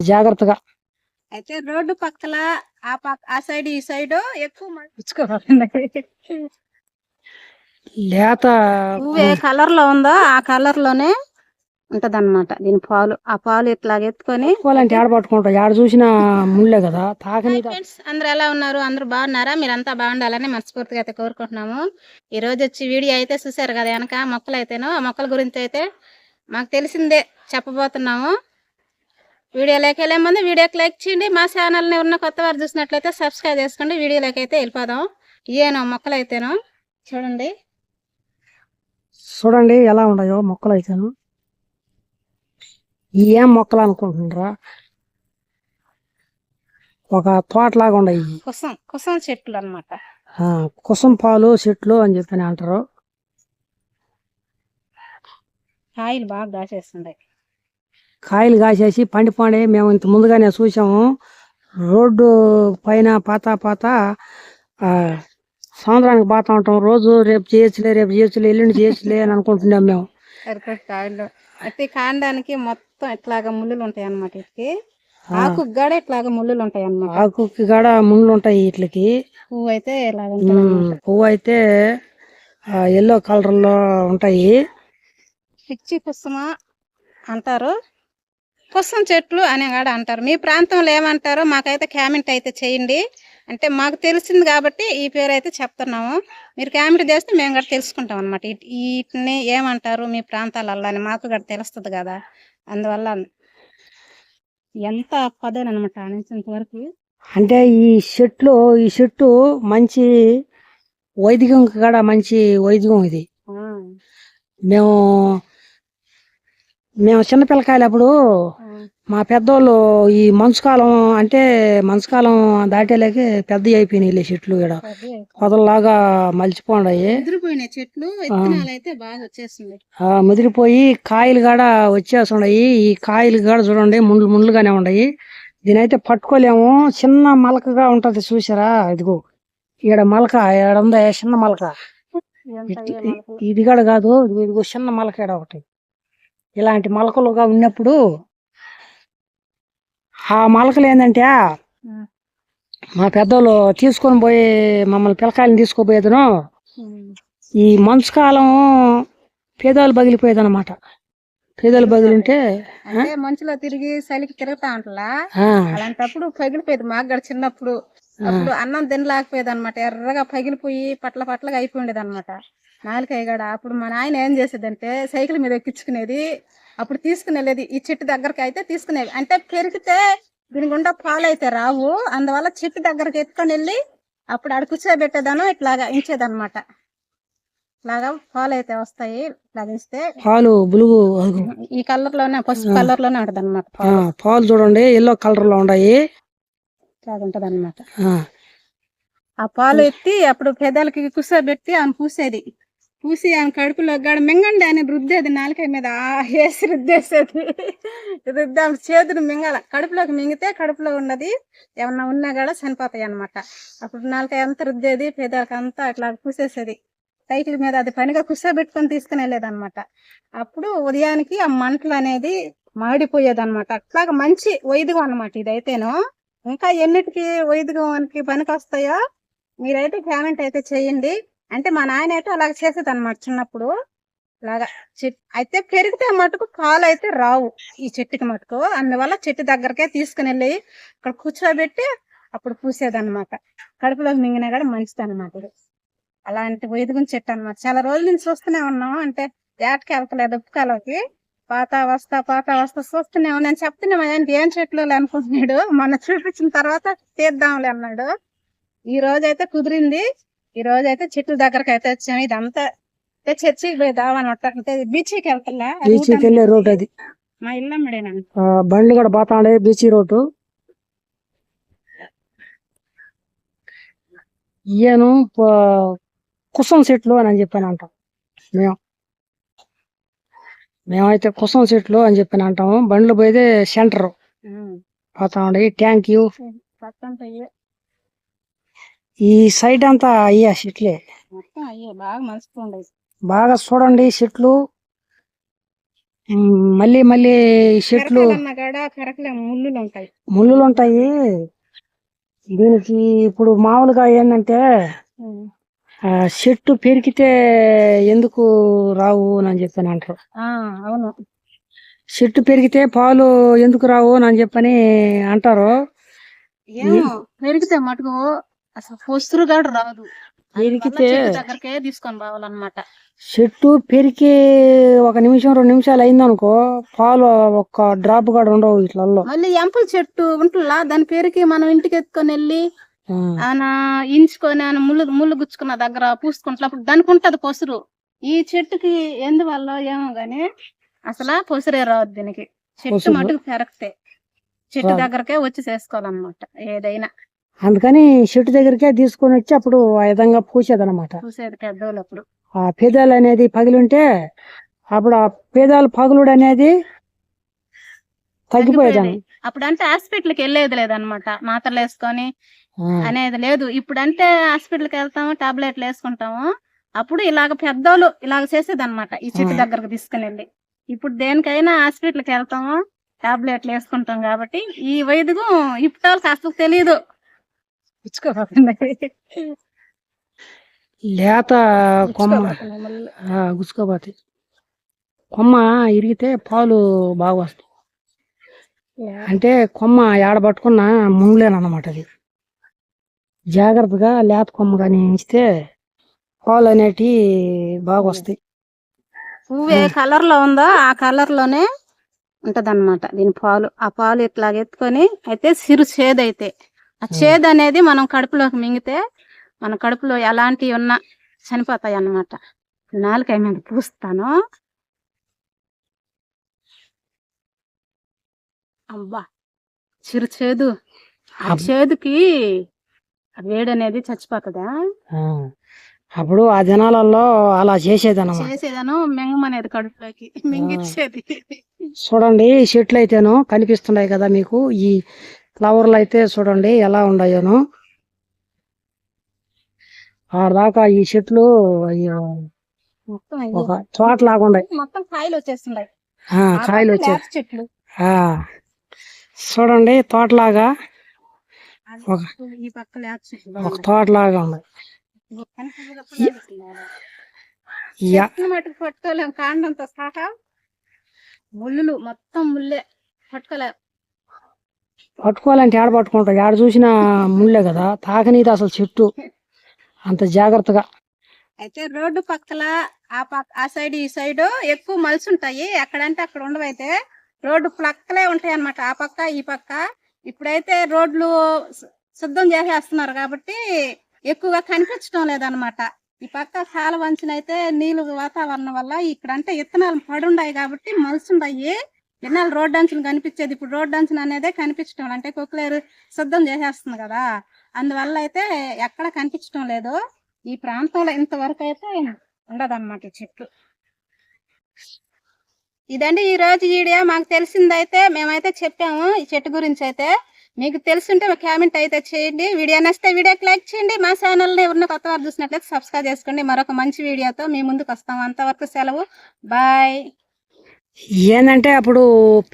జాగ్రత్తగా. అయితే రోడ్డు పక్కల ఆ పక్క ఆ సైడ్ ఈ సైడ్ ఎక్కువ లేత పువ్వు ఏ కలర్లో ఉందో ఆ కలర్లోనే ఉంటదన్నమాట. దీని పాలు ఆ పాలు ఇట్లా ఎత్తుకొని ఆడ పట్టుకుంటాం ఆడ చూసినా ముళ్ళే కదా. తాకని ఫ్రెండ్స్ అందరూ ఎలా ఉన్నారు? అందరూ బాగున్నారా? మీరంతా బాగుండాలని మనస్ఫూర్తిగా అయితే కోరుకుంటున్నాము. ఈ రోజు వచ్చి వీడియో అయితే చూసారు కదా వెనక మొక్కలు అయితేనో ఆ మొక్కల గురించి అయితే మాకు తెలిసిందే చెప్పబోతున్నాము. వీడియోలోకి వెళ్ళే ముందు వీడియోకి లైక్ చేయండి. మా ఛానల్ని ఉన్న కొత్త వారు చూసినట్లయితే సబ్స్క్రైబ్ చేసుకోండి వీడియోలోకి అయితే వెళ్ళిపోదాం. ఇయేనో మొక్కలు అయితేనో చూడండి. చూడండి ఎలా ఉన్నాయో మొక్కలు అయితేను ఏం మొక్కలు అనుకుంటున్నారా? ఒక తోటలాగా ఉన్నాయి. కుసం కుసం చెట్లు అన్నమాట. ఆ, కుసం పాలు చెట్లు అని చెప్పని అంటారు. కాయలు బాగా దాచేస్తుండే. కాయలు కాసేసి పండి పండి మేము ఇంత ముందుగానే చూసాము. రోడ్డు పైన పాత పాత సాయంత్రానికి పోతా ఉంటాం. రోజు రేపు చేయొచ్చులే రేపు చేయొచ్చులే ఎల్లుండి చేయొచ్చులే అని అనుకుంటున్నాం మేము. కాయలు. అయితే కాండానికి మొత్తం ఇట్లాగా ముళ్ళులు ఉంటాయి అన్నమాట వీటికి ఆకు గడ ఇట్లాగా ముళ్ళులు ఉంటాయి అన్నమాట. ఆకుకి కాడ ముళ్ళు ఉంటాయి వీటికి పువ్వు అయితే పువ్వు అయితే ఎల్లో కలర్లో ఉంటాయి. పిచ్చి కుసుమ అంటారు. కుసం చెట్లు అనే కాడ అంటారు. మీ ప్రాంతంలో ఏమంటారో మాకైతే కామెంట్ అయితే చేయండి. అంటే మాకు తెలిసింది కాబట్టి ఈ పేరు అయితే చెప్తున్నాము. మీరు కామెంట్ చేస్తే మేము కూడా తెలుసుకుంటాం అనమాట వీటిని ఏమంటారు మీ ప్రాంతాలలో అని మాకు కూడా తెలుస్తుంది కదా. అందువల్ల ఎంత పదేనమాట నుంచి వరకు అంటే ఈ చెట్లు ఈ చెట్టు మంచి వైదికం కాడ మంచి వైదికం ఇది. మేము మేము చిన్నపిల్లకాయలు అప్పుడు మా పెద్దోళ్ళు ఈ మంచుకాలం అంటే మంచుకాలం దాటేలాగే పెద్ద అయిపోయినాయి చెట్లు ఇక్కడ పొదల్లాగా మలిచిపోండాయి చెట్లు అయితే ముదిరిపోయి కాయలు కాడ వచ్చేస్తున్నాయి. ఈ కాయలు కాడ చూడండి ముండ్లు ముండ్లుగానే ఉన్నాయి. దీనైతే పట్టుకోలేము. చిన్న మలకగా ఉంటది చూసారా? ఇదిగో. ఈడ మలక ఈడ ఉందా? చిన్న మలక? ఇది కూడా కాదు ఇదిగో చిన్న మలక ఈడ ఒకటి. ఇలాంటి మలకలుగా ఉన్నప్పుడు ఆ మలకలు ఏంటంటే. మా పెద్దోళ్ళు తీసుకొని పోయి మమ్మల్ని పిల్లకాయలను తీసుకుపోయేదను. ఈ మంచు కాలం పేదోళ్ళు పగిలిపోయేది అనమాట పేదోళ్ళు పగిలింటే మంచులో తిరిగి చలికి తిరుగుతా ఉంటలా? అలాంటప్పుడు పగిలిపోయేది మాకు కూడా చిన్నప్పుడు. అప్పుడు అన్నం తినలేకపోయేది అనమాట ఎర్రగా పగిలిపోయి పట్ల పట్లగా అయిపోయిండేది అనమాట నాలుకాయ గడ అప్పుడు మా నాయన ఏం చేసేదంటే సైకిల్ మీద ఎక్కించుకునేది. అప్పుడు తీసుకుని వెళ్ళేది ఈ చెట్టు దగ్గరకి అయితే తీసుకునేది అంటే పెరిగితే దీని గుండా పాలు అయితే రావు. అందువల్ల చెట్టు దగ్గరకి ఎత్తుకొని వెళ్ళి అప్పుడు ఆడ కూర్చోబెట్టేదాను ఇట్లాగా ఇంచేదన్నమాట ఇట్లాగా పాలు అయితే వస్తాయి. ఇట్లా ఇస్తే పాలు బులుగు. ఈ కలర్లోనే పసుపు కలర్లోనే ఉంటది అనమాట ఆ, పాలు. చూడండి ఎల్లో కలర్లో ఉన్నాయి. ఉంటది అనమాట ఆ, ఆ పాలు ఎత్తి అప్పుడు పెదాలకి కూర్చోబెట్టి ఆమె పూసేది. పూసి ఆమె కడుపులో గడ మింగండి అని రుద్దేది నాలుకై మీద. ఆ వేసి రుద్దేసేది. రుద్దాం చేతులు మింగాల. కడుపులోకి మింగితే కడుపులో ఉన్నది ఏమన్నా ఉన్నా కూడా చనిపోతాయి అనమాట అప్పుడు నాలుకై ఎంత రుద్దేది పెదాలకి అంతా అట్లా పూసేసేది. సైకిల్ మీద అది పనిగా కూర్చోబెట్టుకొని తీసుకుని వెళ్ళేదనమాట అప్పుడు ఉదయానికి ఆ మంటలు అనేది మాడిపోయేదనమాట అట్లాగ అట్లాగా మంచి వైదికం అనమాట ఇదైతేను. ఇంకా ఎన్నిటికి వైదికానికి పనికి వస్తాయో మీరైతే కామెంట్ అయితే చేయండి. అంటే మా నాయన అయితే అలాగ చేసేది అనమాట చిన్నప్పుడు. అలాగా చెట్ అయితే పెరిగితే మటుకు కాలు అయితే రావు ఈ చెట్టుకి మటుకు. అందువల్ల చెట్టు దగ్గరకే తీసుకుని వెళ్ళి అక్కడ కూర్చోబెట్టి అప్పుడు పూసేదన్నమాట. కడుపులోకి మింగినా కూడా మంచిది అనమాట ఇది. అలాంటి వైదికం చెట్టు అనమాట చాలా రోజుల నుంచి చూస్తూనే ఉన్నాం. అంటే ఏటకి వెళ్తలేదు ఉప్పుకాలకి పాత వస్తా పాత వస్తా చూస్తూనే ఉన్నా. నేను చెప్తున్నా మా ఆయన ఏం చెట్లు అనుకుంటున్నాడు. మొన్న చూపించిన తర్వాత తీద్దాంలే అన్నాడు. ఈ రోజు అయితే కుదిరింది. ఈ రోజు అయితే చెట్టు దగ్గరకు అయితే వచ్చాము. ఇదంతా చర్చికి పోయి దావనమాట అంటే బీచ్కి వెళ్తా బీచ్కి వెళ్ళే రోడ్ అది. మా ఇల్లు బండ్లు కూడా పోతాండే బీచ్ రోడ్డు. ఈయను కుసం చెట్లు అని చెప్పాను అంటాం మేము. మేమైతే కుసం చెట్లు అని చెప్పని అంటాము బండ్లు పోయితే సెంటర్. పోతా ఉండే ట్యాంక్ ఈ సైడ్ అంతా అయ్యా చెట్లే. మొత్తం అయ్యే బాగా బాగా చూడండి చెట్లు. మళ్ళీ మళ్ళీ చెట్లు. కాడ పెరకలే ముళ్ళులు ఉంటాయి. ముళ్ళులు ఉంటాయి. దీనికి ఇప్పుడు మామూలుగా ఏంటంటే ఆ చెట్టు పెరిగితే ఎందుకు రావు అని చెప్పని అంటారు. అవును. చెట్టు పెరిగితే పాలు ఎందుకు రావు అని చెప్పని అంటారు. పెరిగితే మటుకు అసలు పొస్తురు కూడా రాదు. పెరిగితే చెట్టు దగ్గరకే తీసుకొని రావాలన్నమాట. చెట్టు పెరిగి ఒక నిమిషం రెండు నిమిషాలు అయిందనుకో పాలు ఒక డ్రాప్ కూడా ఉండవు ఇట్లలో మళ్ళీ ఎంపల చెట్టు ఉంటుందా? దాని పేరుకి మనం ఇంటికి ఎత్తుకొని వెళ్ళి ఆయన ఇంచుకొని ఆయన ముళ్ళు ముళ్ళు గుచ్చుకున్న దగ్గర పూసుకుంటున్నప్పుడు దానికి ఉంటది పొసురు. ఈ చెట్టుకి ఎందువల్ల ఏమో గాని అసలు పొసురే రాదు దీనికి. చెట్టు? మటుకు పెరగతే చెట్టు. దగ్గరకే వచ్చి చేసుకోవాలన్నమాట ఏదైనా. అందుకని చెట్టు దగ్గరికే తీసుకొని వచ్చి అప్పుడు ఆ విధంగా పూసేదన్నమాట. చూసేది పెద్దోళ్ళు అప్పుడు ఆ పేదాలు అనేది పగిలింటే అప్పుడు ఆ పేదాలు పగులుడు అనేది తగ్గిపోయేదాన్ని అప్పుడు అంటే హాస్పిటల్కి వెళ్ళేది లేదనమాట మాత్రలు వేసుకొని అనేది లేదు. ఇప్పుడు అంటే హాస్పిటల్కి వెళ్తాము టాబ్లెట్లు వేసుకుంటాము. అప్పుడు ఇలాగ పెద్దోళ్ళు ఇలాగ చేసేది అనమాట ఈ చెట్టు. దగ్గరకు తీసుకుని వెళ్ళి ఇప్పుడు దేనికైనా హాస్పిటల్కి వెళ్తాము టాబ్లెట్లు వేసుకుంటాం కాబట్టి ఈ వైద్యం ఇప్పుడు వాళ్ళకి అసలు తెలియదు లేత కొమ్మ. గుచ్చుకోపోతాయి. కొమ్మ ఇరిగితే పాలు బాగా వస్తాయి. అంటే కొమ్మ ఏడబట్టుకున్న ముంగులేనమాట అది. జాగ్రత్తగా లేత కొమ్మ కానీ ఉంచితే పాలు అనేటివి బాగా వస్తాయి. పువ్వు ఏ కలర్లో ఉందో ఆ కలర్లోనే ఉంటదన్నమాట. దీని పాలు ఆ పాలు ఇట్లా ఎత్తుకొని అయితే సిరు చేదు అయితే ఆ చేదు అనేది మనం కడుపులోకి మింగితే మన కడుపులో ఎలాంటివి ఉన్నా చనిపోతాయి అన్నమాట. నాలుకాయ మీద పూస్తాను. అబ్బా! చిరు చేదు. ఆ. చేదుకి వేడి అనేది చచ్చిపోతుందా? అప్పుడు ఆ దినాలలో అలా చేసేదన్నమాట. చేసేదాను మింగమనేది కడుపులోకి. మింగిచ్చేది. చూడండి చెట్లు అయితేను కనిపిస్తున్నాయి కదా మీకు ఈ ఫ్లవర్లు అయితే చూడండి ఎలా ఉన్నాయోను. ఆడదాకా ఈ చెట్లు ఒక తోట లాగా ఉన్నాయి. మొత్తం కాయలు వచ్చేస్తున్నాయి. కాయలు వేప చెట్లు. ఆ, చూడండి తోటలాగా ఒక- ఒక ఉన్నాయి. తోటలాగా ఉంది కనిపించేటప్పుడు లేస్తున్నాయి. యా. చెట్టుని మటుకు పట్టుకోలేం. కాండంతో సహా ముళ్ళులు మొత్తం ముళ్ళే పట్టుకోలేం. పట్టుకోవాలంటే ఏడ పట్టుకుంటాం ఏడ చూసినా ముళ్ళే కదా? తాకనీది అసలు చెట్టు. అంత జాగ్రత్తగా. అయితే రోడ్డు పక్కల ఆ పక్క ఆ సైడ్ ఈ సైడ్ ఎక్కువ మలుసుంటాయి ఎక్కడంటే అక్కడ ఉండవైతే రోడ్డు పక్కలే ఉంటాయి అన్నమాట. ఆ పక్క ఈ పక్క. ఇప్పుడైతే రోడ్లు శుద్ధం చేసేస్తున్నారు కాబట్టి ఎక్కువగా కనిపించడం లేదనమాట ఈ పక్క కాల వంచిన అయితే నీళ్ళు వాతావరణం వల్ల ఇక్కడంటే ఇత్తనాలు పడుండాయి కాబట్టి మలుసుండాయి. విన్నాళ్ళు రోడ్ డాన్సులు కనిపించేది. ఇప్పుడు రోడ్ అంచులు అనేదే కనిపించడం అంటే కుక్కలేరు సిద్ధం చేసేస్తుంది కదా. అందువల్ల అయితే ఎక్కడ కనిపించడం లేదు. ఈ ప్రాంతంలో ఇంతవరకు అయితే ఉండదన్నమాట ఈ చెట్లు. ఇదండి ఈ రోజు వీడియో. మాకు తెలిసిందైతే మేమైతే చెప్పాము ఈ చెట్టు గురించి అయితే. మీకు తెలుసుంటే మా కామెంట్ అయితే చేయండి. వీడియో నచ్చితే వీడియోకి లైక్ చేయండి. మా ఛానల్ని ఎవరిన కొత్త వారు చూసినట్లయితే సబ్స్క్రైబ్ చేసుకోండి. మరొక మంచి వీడియోతో మీ ముందుకు వస్తాం. అంతవరకు సెలవు. బాయ్. ఏంటంటే అప్పుడు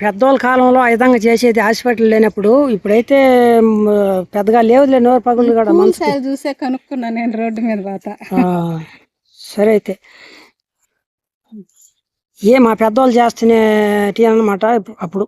పెద్దోళ్ళ కాలంలో ఆ విధంగా చేసేది హాస్పిటల్ లేనప్పుడు ఇప్పుడైతే పెద్దగా లేవులే నోరు పగులు కూడా మనసుకి. చూసే కనుక్కున్నా నేను రోడ్డు మీద పోతా. సరే అయితే. ఏ మా పెద్దోళ్ళు చేస్తూనే అనమాట అప్పుడు.